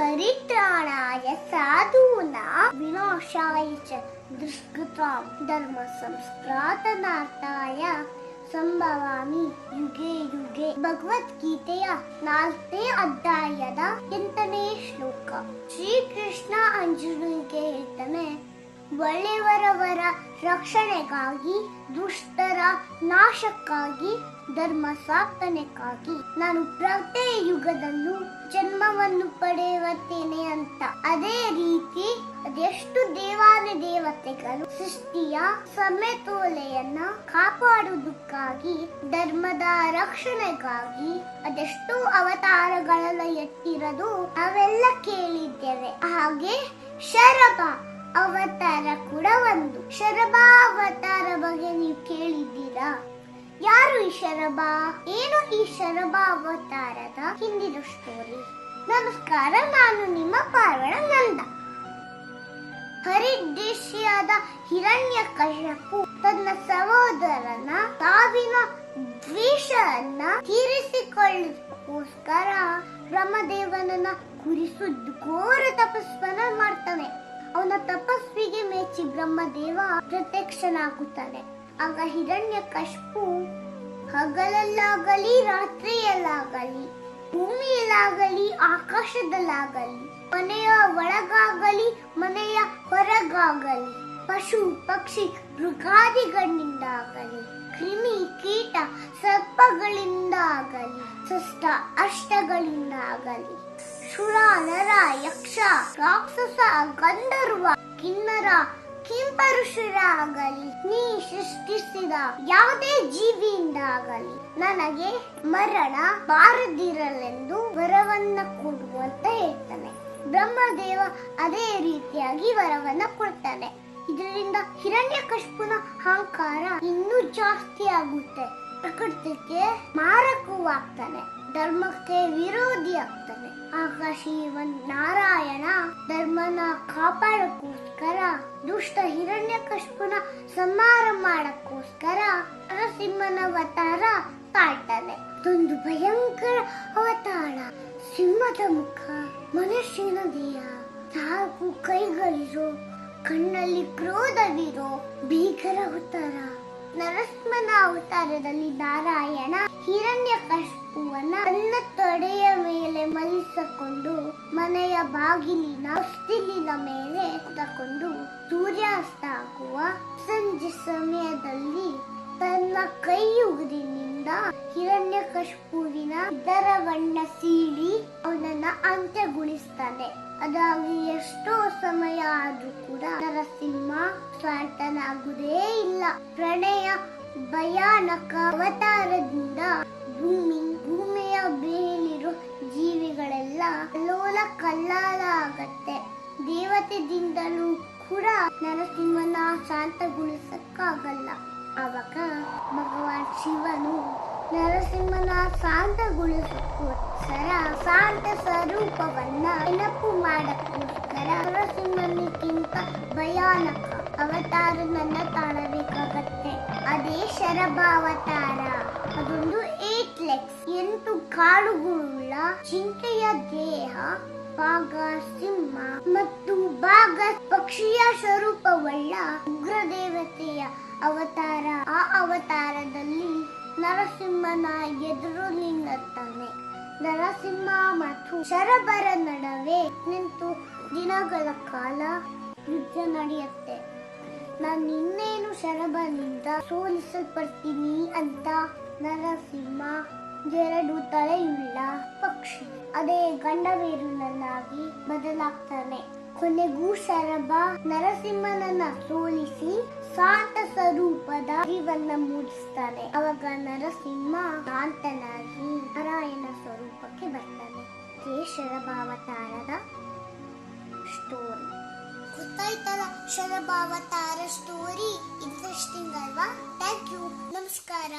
ಪರಿತ್ರಾಣಾಯ ಸಾಧೂನಾ ವಿನಾಶಾಯ ಚ ದುಷ್ಕೃತಾಂ ಧರ್ಮ ಸಂಸ್ಕೃತನಾರ್ಥಾಯ ಸಂಭವಾಮಿ ಯುಗೆ ಯುಗೆ. ಭಗವದ್ಗೀತೆಯ ನಾಲ್ಕನೇ ಅಧ್ಯಾಯದ ಎಂಟನೇ ಶ್ಲೋಕ. ಶ್ರೀಕೃಷ್ಣ ಅಂಜುನಿಗೆ ಹೇಳ್ತಾನೆ ಒಳ್ಳೆಯವರವರ ರಕ್ಷಣೆಗಾಗಿ, ದುಷ್ಟರ ನಾಶಕ್ಕಾಗಿ, ಧರ್ಮ ಸಾಧನೆಗಾಗಿ. ನಾನು ಪ್ರತಿ ಯುಗದಲ್ಲೂ ಜನ್ಮವನ್ನು ಪಡೆಯುತ್ತೇನೆ ಅಂತ. ಅದೇ ರೀತಿ ಅದೆಷ್ಟು ದೇವಾನು ದೇವತೆಗಳು ಸೃಷ್ಟಿಯ ಸಮತೋಲೆಯನ್ನ ಕಾಪಾಡುವುದಕ್ಕಾಗಿ, ಧರ್ಮದ ರಕ್ಷಣೆಗಾಗಿ ಅದೆಷ್ಟು ಅವತಾರಗಳೆಲ್ಲ ಎತ್ತಿರೋದು ನಾವೆಲ್ಲ ಕೇಳಿದ್ದೇವೆ. ಹಾಗೆ ಶರಭ ಅವತಾರ ಕೂಡ ಒಂದು. ಶರಭಾ ಅವತಾರ ಬಗ್ಗೆ ನೀವು ಕೇಳಿದ್ದೀರಾ? ಯಾರು ಈ ಶರಭಾ? ಏನು ಈ ಶರಭಾ ಅವತಾರದ ಹಿಂದಿನ ಸ್ಟೋರಿ ನಮಸ್ಕಾರ, ನಾನು ನಿಮ್ಮ ಪಾರ್ವಣ ನಂದ. ಹರಿದೇಶಿಯಾದ ಹಿರಣ್ಯ ಕಶ್ಯಪು ತನ್ನ ಸಹೋದರನ ಸಾವಿನ ದ್ವೇಷವನ್ನ ತೀರಿಸಿಕೊಳ್ಳೋಸ್ಕರ ಬ್ರಹ್ಮದೇವನನ್ನ ಕುರಿಸು ಘೋರ ತಪಸ್ವನ ಮಾಡ್ತಾರೆ ಬ್ರಹ್ಮದೇವ ಪ್ರತ್ಯಕ್ಷನಾಗುತ್ತಾನೆ. ಆಗ ಹಿರಣ್ಯ ಕಶ್ಪು ಹಗಲಲ್ಲಾಗಲಿ, ರಾತ್ರಿಯಲ್ಲಾಗಲಿ, ಭೂಮಿಯಲ್ಲಾಗಲಿ, ಆಕಾಶದಲ್ಲಾಗಲಿ, ಮನೆಯ ಒಳಗಾಗಲಿ, ಮನೆಯ ಹೊರಗಾಗಲಿ, ಪಶು, ಪಕ್ಷಿ, ಮೃಗಾದಿಗಳಿಂದಾಗಲಿ, ಕ್ರಿಮಿ, ಕೀಟ ಸರ್ಪಗಳಿಂದ ಆಗಲಿ ಸಸ್ತ ಅಷ್ಟಗಳಿಂದಾಗಲಿ ಶುರ ನರ ಯಕ್ಷ, ರಾಕ್ಷಸ, ಗಂಧರ್ವ, ಕಿನ್ನರ ಕಿಂಪರುಷರಾಗಲಿ, ನೀ ಸೃಷ್ಟಿಸಿದ ಯಾವುದೇ ಜೀವಿಯಿಂದಾಗಲಿ ನನಗೆ ಮರಣ ಬಾರದಿರಲೆಂದು ವರವನ್ನ ಕೊಡುವಂತ ಹೇಳ್ತಾನೆ. ಬ್ರಹ್ಮದೇವ ಅದೇ ರೀತಿಯಾಗಿ ವರವನ್ನ ಕೊಡ್ತಾನೆ. ಇದರಿಂದ ಹಿರಣ್ಯ ಕಶ್ಪುನ ಅಹಂಕಾರ ಇನ್ನೂ ಜಾಸ್ತಿ ಆಗುತ್ತೆ. ಪ್ರಕೃತಿಗೆ ಮಾರಕವಾಗ್ತಾನೆ, ಧರ್ಮಕ್ಕೆ ವಿರೋಧಿ ಆಗ್ತಾನೆ ಆಕಾಶಿ ನಾರಾಯಣ ಧರ್ಮನ ಕಾಪಾಡಕ್ಕೋಸ್ಕರ ದುಷ್ಟ ಹಿರಣ್ಯ ಕಶ್ಪುನ ಸಂಹಾರ ಮಾಡಕ್ಕೋಸ್ಕರ ನರಸಿಂಹನ ಅವತಾರ ತಾಳ್ತಾನೆ ಅದೊಂದು ಭಯಂಕರ ಅವತಾರ. ಸಿಂಹದ ಮುಖ, ಮನುಷ್ಯನ ದೇಹ, ಸಾಕು ಕೈಗಳಿರೋ, ಕಣ್ಣಲ್ಲಿ ಕ್ರೋಧವಿರೋ ಭೀಕರ ಅವತಾರ ನರಸಿಂಹನ ಅವತಾರದಲ್ಲಿ ನಾರಾಯಣ ಹಿರಣ್ಯ ಕಶ್ಪುವನ್ನ ತನ್ನ ತೊಡೆಯ ಮೇಲೆ ಮಲಿಸಿಕೊಂಡು ಮನೆಯ ಬಾಗಿಲಿನ ಹೊಸ್ತಿಲಿನ ಮೇಲೆ ತಕೊಂಡು ಸೂರ್ಯಾಸ್ತ ಆಗುವ ಸಂಜೆ ಸಮಯದಲ್ಲಿ ತನ್ನ ಕೈಯುಗುರಿನಿಂದ ಹಿರಣ್ಯ ಕಶ್ಪುವಿನ ಇದರವನ್ನ ಸೀಳಿ ಅವನನ್ನ ಅಂತ್ಯಗೊಳಿಸ್ತಾನೆ. ಅದಾಗಿ ಎಷ್ಟೋ ಸಮಯ ಸ್ವಾರ್ಥನಾಗುವುದೇ ಇಲ್ಲ. ಪ್ರಣಯ ಭಯಾನಕ ಅವತಾರದಿಂದ ಭೂಮಿ, ಭೂಮಿಯ ಬೇಲಿರೋ ಜೀವಿಗಳೆಲ್ಲ ಲೋಲ ಕಲ್ಲಾಲ ಆಗತ್ತೆ ದೇವತೆದಿಂದಲೂ ಕೂಡ ನರಸಿಂಹನ ಶಾಂತಗೊಳಿಸಕ್ಕಾಗಲ್ಲ. ಆವಾಗ ಭಗವಾನ್ ಶಿವನು ನರಸಿಂಹನ ಶಾಂತಗೊಳಿಸಕ್ಕೋಸ್ಕರ ಶಾಂತ ಸ್ವರೂಪವನ್ನ ನೆನಪು ಮಾಡಕ್ಕೋಸ್ಕರ ನರಸಿಂಹನಿಗಿಂತ ಭಯಾನಕ ಅವತಾರ ನನ್ನ ತಾಳಬೇಕಾಗತ್ತೆ. ಅದೇ ಶರಭಾವತಾರ. ಅದೊಂದು ಏಟ್ ಲೆಗ್ಸ್ ಎಂಟು ಕಾಳುಗಳುಳ್ಳ ಚಿಂತೆಯ ದೇಹ, ಭಾಗ ಸಿಂಹ ಮತ್ತು ಭಾಗ ಪಕ್ಷಿಯ ಸ್ವರೂಪವಳ್ಳ ಉಗ್ರ ದೇವತೆಯ ಅವತಾರ. ಆ ಅವತಾರದಲ್ಲಿ ನರಸಿಂಹನ ಎದುರು ನಿಲ್ಲುತ್ತಾನೆ. ನರಸಿಂಹ ಮತ್ತು ಶರಬರ ನಡುವೆ ನಿಂತು ದಿನಗಳ ಕಾಲ ಯುದ್ಧ ನಡೆಯುತ್ತೆ. ನಾನು ಶರಬನಿಂದ ಸೋಲಿಸಲ್ಪಡ್ತೀನಿ ಅಂತ ನರಸಿಂಹ ಎರಡು ತಲೆಯುಳ್ಳ ಪಕ್ಷಿ. ಅದೇ ಗಂಡವೇರುನನ್ನಾಗಿ ಬದಲಾಗ್ತಾನೆ. ಕೊನೆಗೂ ಶರಭ ನರಸಿಂಹನನ್ನ ಸೋಲಿಸಿ ಶಾಂತ ಸ್ವರೂಪದ ಜೀವನ ಮೂಡಿಸ್ತಾನೆ. ಅವಾಗ ನರಸಿಂಹ ಶಾಂತನಾಗಿ ನಾರಾಯಣ ಸ್ವರೂಪಕ್ಕೆ ಬರ್ತಾನೆ. ಶರಭಾವತಾರದ ಗೊತ್ತಾಯ್ತಲ್ಲ ಶರಭಾವತಾರ ಸ್ಟೋರಿ ಇಂಟ್ರೆಸ್ಟಿಂಗ್ ಅಲ್ವಾ ಥ್ಯಾಂಕ್ ಯು ನಮಸ್ಕಾರ.